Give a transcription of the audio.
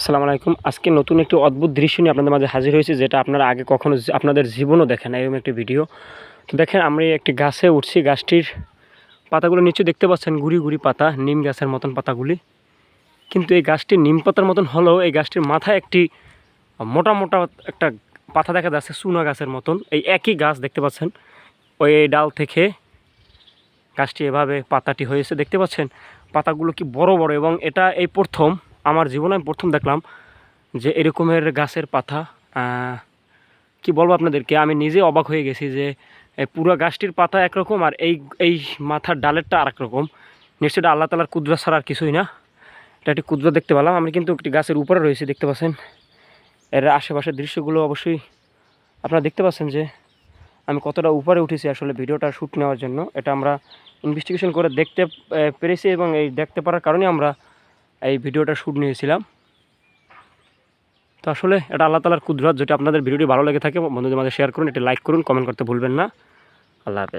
আসসালামু আলাইকুম। আজকে নতুন একটি অদ্ভুত দৃশ্য নিয়ে আপনাদের মাঝে হাজির হয়েছে, যেটা আপনারা আগে কখনো আপনাদের জীবনও দেখেন এরকম একটি ভিডিও। তো দেখেন আমরা একটি গাছে উঠছি, গাছটির পাতাগুলো নিচে দেখতে পাচ্ছেন, গুড়ি গুড়ি পাতা, নিম গাছের মতন পাতাগুলি। কিন্তু এই গাছটি নিম পাতার মতন হলেও এই গাছটির মাথায় একটি মোটা মোটা একটা পাতা দেখা যাচ্ছে, চুনা গাছের মতন। এই একই গাছ দেখতে পাচ্ছেন, ওই ডাল থেকে গাছটি এভাবে পাতাটি হয়েছে, দেখতে পাচ্ছেন? পাতাগুলো কি বড় বড় এবং এটা এই প্রথম আমার জীবনে আমি প্রথম দেখলাম যে এরকমের গাছের পাতা কি বলব আপনাদেরকে? আমি নিজে অবাক হয়ে গেছি যে পুরো গাছটির পাতা একরকম আর এই এই মাথার ডালেরটা আর রকম নিশ্চয়ই আল্লাহ তালার কুদরা ছাড়া আর কিছুই না। এটা একটি কুদরা দেখতে পেলাম। আমি কিন্তু একটি গাছের উপরে রয়েছি, দেখতে পাচ্ছেন? এর আশেপাশের দৃশ্যগুলো অবশ্যই আপনারা দেখতে পাচ্ছেন যে, আমি কতটা উপরে উঠেছি আসলে ভিডিওটা শ্যুট নেওয়ার জন্য। এটা আমরা ইনভেস্টিগেশন করে দেখতে পেরেছি এবং এই দেখতে পারার কারণে আমরা এই ভিডিওটা শ্যুট নিয়েছিলাম। তো আসলে এটা আল্লাহ তালার কুদরত। যেটা আপনাদের ভিডিওটি ভালো লেগে থাকে, বন্ধুদের মাঝে শেয়ার করুন এটি লাইক করুন কমেন্ট করতে ভুলবেন না। আল্লাহ হাফেজ।